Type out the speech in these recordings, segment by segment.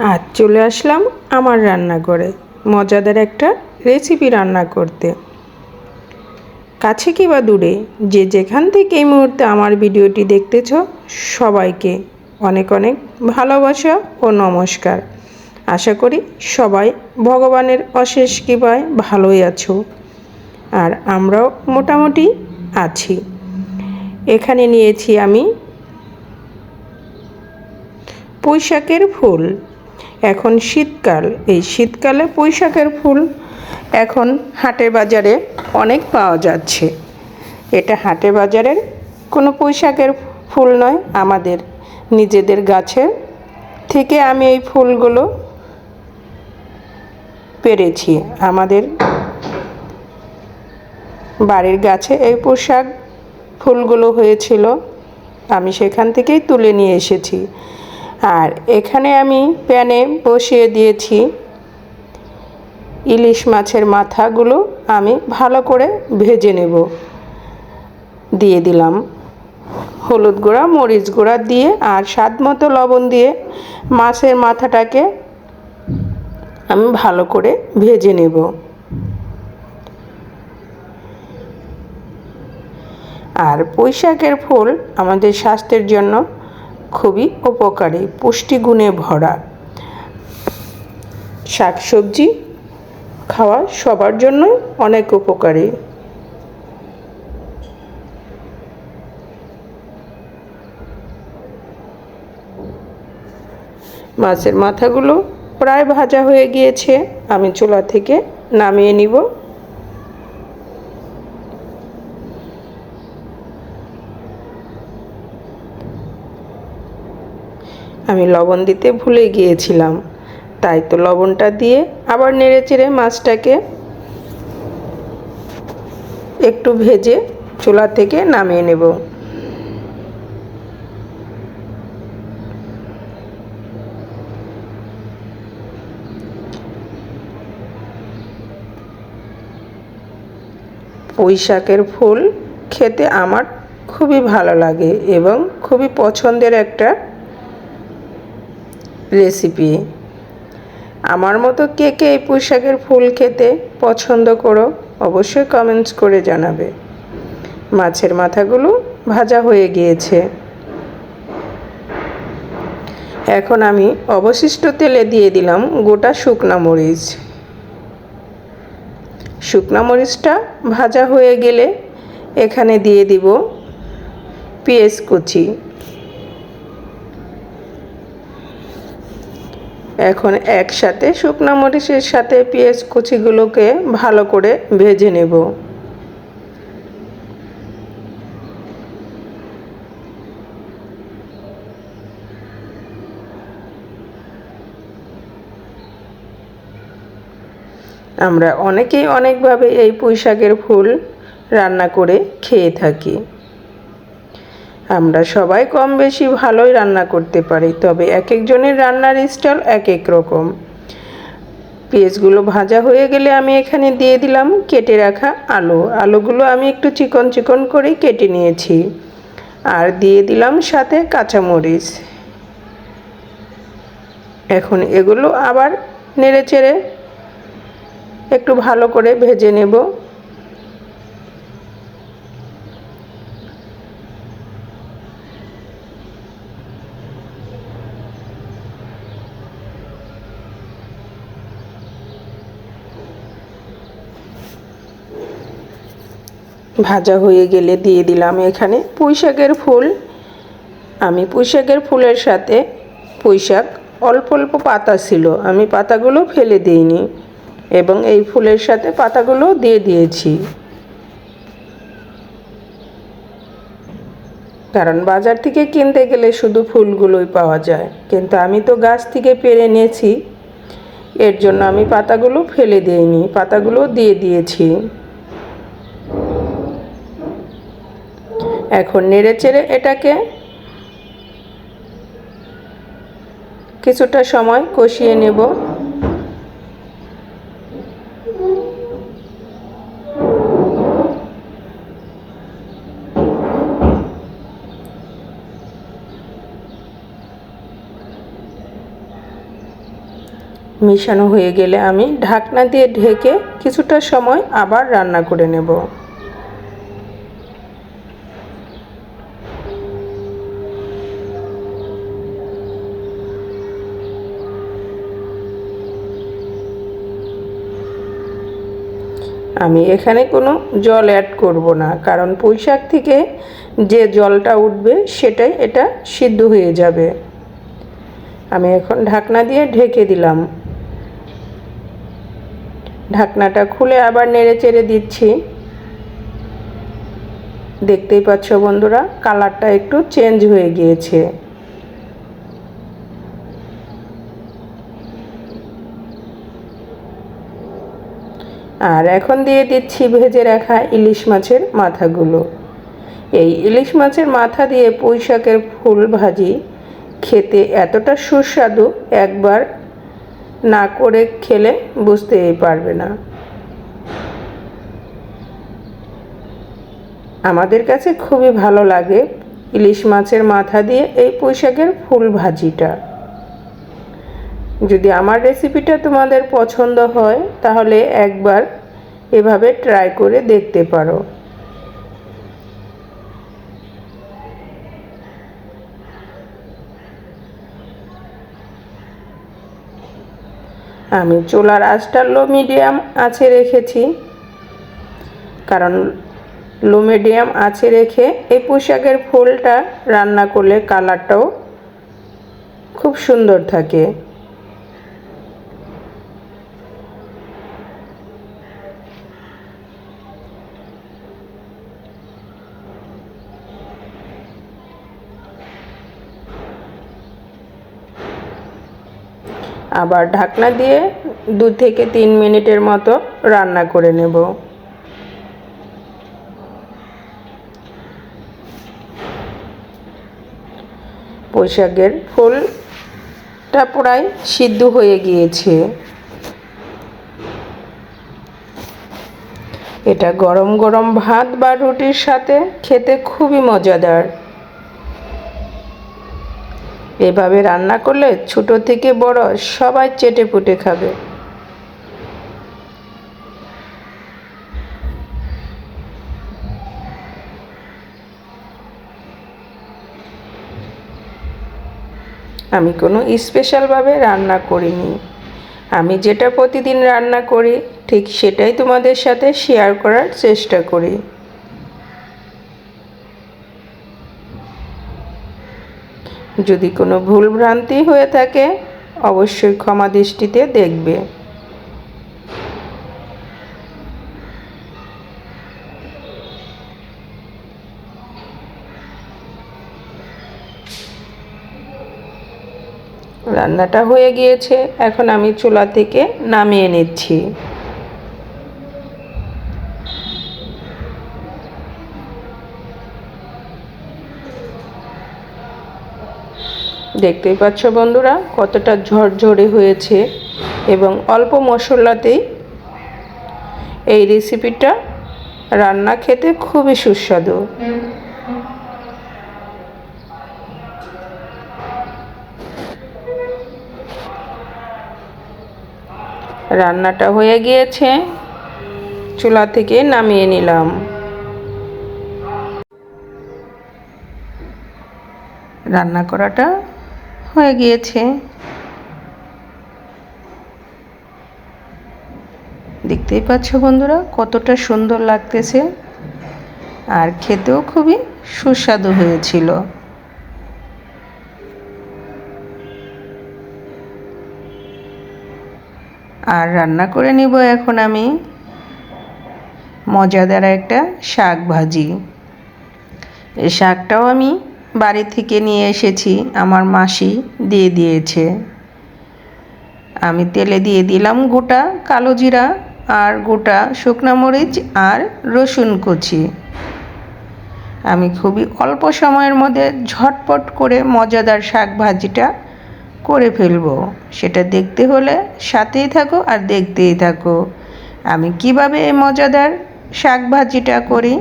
আজ চলে আসলাম আমার রান্নাঘরে। মজাদার একটা রেসিপি রান্না করতে। কাছে কি বা দূরে, যে যেখান থেকে এই মুহূর্তে আমার ভিডিওটি দেখতেছ, সবাইকে অনেক অনেক ভালোবাসা ও নমস্কার। আশা করি সবাই ভগবানের অশেষ কৃপায় ভালোই আছো আর আমরাও মোটামুটি আছি। এখানে নিয়েছি আমি পুঁইশাকের ফুল। এখন শীতকাল। এই শীতকালে পুঁইশাকের ফুল এখন হাটে বাজারে অনেক পাওয়া যাচ্ছে। এটা হাটে বাজারের কোনো পুঁইশাকের ফুল নয়, আমাদের নিজেদের গাছের থেকে আমি এই ফুলগুলো পেরেছি। আমাদের বাড়ির গাছে এই পোশাক ফুলগুলো হয়েছিল, আমি সেখান থেকেই তুলে নিয়ে এসেছি। আর এখানে আমি প্যানে বসিয়ে দিয়েছি ইলিশ মাছের মাথাগুলো আমি ভালো করে ভেজে নেব। দিয়ে দিলাম হলুদ গুঁড়া, মরিচ গুঁড়া দিয়ে আর স্বাদ মতো লবণ দিয়ে মাছের মাথাটাকে আমি ভালো করে ভেজে নেব। আর পুঁইশাকের ফুল আমাদের স্বাস্থ্যের জন্য খুবই উপকারী, পুষ্টিগুণে ভরা। শাকসবজি খাওয়া সবার জন্য অনেক উপকারী। মাছের মাথাগুলো প্রায় ভাজা হয়ে গিয়েছে, আমি চুলা থেকে নামিয়ে নিব। আমি লবণ দিতে ভুলে গিয়েছিলাম। তাই তো লবণটা দিয়ে আবার নেড়ে চেড়ে মাছটাকে একটু ভেজে চুলা থেকে নামিয়ে নেব। পুঁই শাকের ফুল খেতে আমার খুবই ভালো লাগে এবং খুবই পছন্দের একটা রেসিপি আমার মতো কে কে এই পুঁইশাকের ফুল খেতে পছন্দ করো, অবশ্যই কমেন্টস করে জানাবে। মাছের মাথাগুলো ভাজা হয়ে গিয়েছে। এখন আমি অবশিষ্ট তেলে দিয়ে দিলাম গোটা শুকনা মরিচ। শুকনা মরিচটা ভাজা হয়ে গেলে এখানে দিয়ে দিব পেঁয়াজ কুচি। এখন একসাথে শুকনা মরিচের সাথে পেঁয়াজ কুচিগুলোকে ভালো করে ভেজে নেব। আমরা অনেকেই অনেকভাবে এই পুঁই শাকের ফুল রান্না করে খেয়ে থাকি। আমরা সবাই কম বেশি ভালোই রান্না করতে পারি, তবে এক একজনের রান্নার স্টাইল এক এক রকম। পেঁয়াজগুলো ভাজা হয়ে গেলে আমি এখানে দিয়ে দিলাম কেটে রাখা আলু। আলুগুলো আমি একটু চিকন চিকন করে কেটে নিয়েছি। আর দিয়ে দিলাম সাথে কাঁচামরিচ। এখন এগুলো আবার নেড়ে চেড়ে একটু ভালো করে ভেজে নেব। ভাজা হয়ে গেলে দিয়ে দিলাম এখানে পুঁইশাকের ফুল। আমি পুঁইশাকের ফুলের সাথে পুঁইশাক অল্প অল্প পাতা ছিল, আমি পাতাগুলো ফেলে দিইনি এবং এই ফুলের সাথে পাতাগুলো দিয়ে দিয়েছি। কারণ বাজার থেকে কিনতে গেলে শুধু ফুলগুলোই পাওয়া যায়, কিন্তু আমি তো গাছ থেকে পেরে নিয়েছি এর জন্য আমি পাতাগুলো ফেলে দিইনি, পাতাগুলো দিয়ে দিয়েছি। এখন নেড়ে চেড়ে এটাকে কিছুটা সময় কষিয়ে নেব। মিশানো হয়ে গেলে আমি ঢাকনা দিয়ে ঢেকে কিছুটা সময় আবার রান্না করে নেব। আমি এখানে কোনো জল অ্যাড করব না। কারণ পুঁইশাক থেকে যে জলটা উঠবে, সেটাই এটা সিদ্ধ হয়ে যাবে। আমি এখন ঢাকনা দিয়ে ঢেকে দিলাম। ঢাকনাটা খুলে আবার নেড়ে চেড়ে দিচ্ছি। দেখতেই পাচ্ছ বন্ধুরা কালারটা একটু চেঞ্জ হয়ে গিয়েছে। আর এখন দিয়ে দিচ্ছি ভেজে রাখা ইলিশ মাছের মাথাগুলো। এই ইলিশ মাছের মাথা দিয়ে পুঁই শাকের ফুল ভাজি খেতে এতটা সুস্বাদু একবার না করে খেলে বুঝতেই পারবে না। আমাদের কাছে খুবই ভালো লাগে ইলিশ মাছের মাথা দিয়ে এই পুঁইশাকের ফুল ভাজিটা। যদি আমার রেসিপিটা তোমাদের পছন্দ হয়, তাহলে একবার এভাবে ট্রাই করে দেখতে পারো। আমি চোলার আঁচটা লো মিডিয়াম আছে রেখেছি, কারণ লো মিডিয়াম আছে রেখে এই পোশাকের ফুলটা রান্না করলে কালারটাও খুব সুন্দর থাকে। আবার ঢাকনা দিয়ে দু থেকে তিন মিনিটের মতো রান্না করে নেব। পোশাকের ফুলটা প্রায় সিদ্ধ হয়ে গিয়েছে। এটা গরম গরম ভাত বা রুটির সাথে খেতে খুবই মজাদার। এভাবে রান্না করলে ছোট থেকে বড় সবাই চেটে পুটে খাবে। আমি কোনো স্পেশালভাবে রান্না করিনি। আমি যেটা প্রতিদিন রান্না করি, ঠিক সেটাই তোমাদের সাথে শেয়ার করার চেষ্টা করি। যদি কোনো ভুল ভ্রান্তি হয়ে থাকে, অবশ্যই ক্ষমা দৃষ্টিতে দেখবে। রান্নাটা হয়ে গিয়েছে, এখন আমি চুলা থেকে নামিয়ে নিচ্ছি। দেখতেই পাচ্ছ বন্ধুরা, কতটা ঝরঝরে হয়েছে এবং অল্প মশলাতেই এই রেসিপিটা রান্না খেতে খুবই সুস্বাদু। রান্নাটা হয়ে গিয়েছে, চুলা থেকে নামিয়ে নিলাম। রান্না করাটা হয়ে গিয়েছে। দেখতেই পাচ্ছ বন্ধুরা, কতটা সুন্দর লাগতেছে। আর খেতেও খুবই সুস্বাদু হয়েছিল। আর রান্না করে নিব এখন আমি মজাদার একটা শাক ভাজি। এই শাকটাও আমি বাড়ি থেকে নিয়ে এসেছি, আমার মাসি দিয়ে দিয়েছে। আমি তেলে দিয়ে দিলাম গোটা কালো জিরা আর গোটা শুকনা মরিচ আর রসুন কুচি। আমি খুবই অল্প সময়ের মধ্যে ঝটপট করে মজাদার শাক ভাজিটা করে ফেলব। সেটা দেখতে হলে সাথেই থাকো আর দেখতেই থাকো। আমি কীভাবে এই মজাদার শাক ভাজিটা করি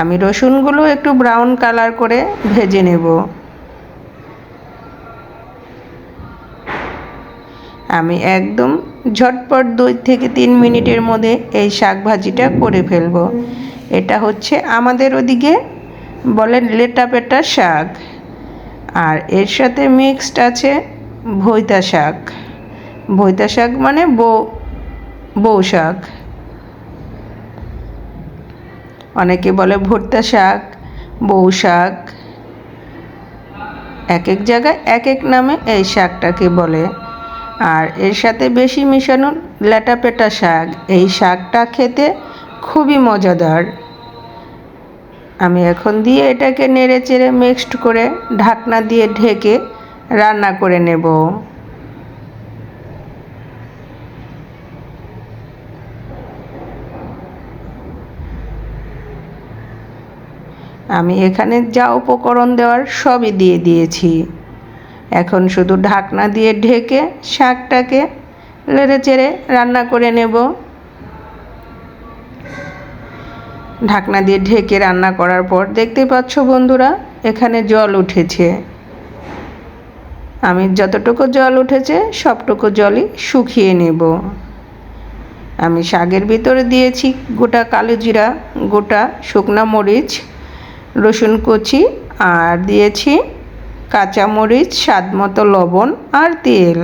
আমি রসুনগুলো একটু ব্রাউন কালার করে ভেজে নেব। আমি একদম ঝটপট দুই থেকে তিন মিনিটের মধ্যে এই শাক ভাজিটা করে ফেলব। এটা হচ্ছে আমাদের ওদিকে বলেন লেটা পেটা শাক। আর এর সাথে মিক্সড আছে ভৈতা শাক। ভৈতা শাক মানে বউ বউ শাক। অনেকে বলে ভর্তা শাক, বউ শাক। এক এক জায়গায় এক এক নামে এই শাকটাকে বলে। আর এর সাথে বেশি মিশানো ল্যাটাপেটা শাক। এই শাকটা খেতে খুবই মজাদার। আমি এখন দিয়ে এটাকে নেড়ে চেড়ে মিক্সড করে ঢাকনা দিয়ে ঢেকে রান্না করে নেব। আমি এখানে যা উপকরণ দেওয়ার সবই দিয়ে দিয়েছি। এখন শুধু ঢাকনা দিয়ে ঢেকে শাকটাকে লেড়ে চেড়ে রান্না করে নেব। ঢাকনা দিয়ে ঢেকে রান্না করার পর দেখতে পাচ্ছ বন্ধুরা, এখানে জল উঠেছে। আমি যতটুকু জল উঠেছে, সবটুকু জলই শুকিয়ে নেব। আমি শাকের ভিতরে দিয়েছি গোটা কালো জিরা, গোটা শুকনা মরিচ রসুন কুচি আর দিয়েছি কাঁচামরিচ স্বাদ মতো লবণ আর তেল।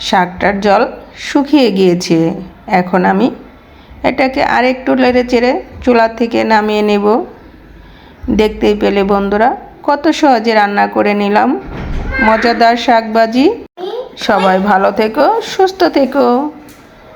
শাকটার জল শুকিয়ে গিয়েছে। এখন আমি এটাকে আরেকটু লেড়ে চেড়ে চুলা থেকে নামিয়ে নেব। দেখতেই পেলে বন্ধুরা, কত সহজে রান্না করে নিলাম। মজাদার শাকবাজি। সবাই ভালো থেকো, সুস্থ থেকো।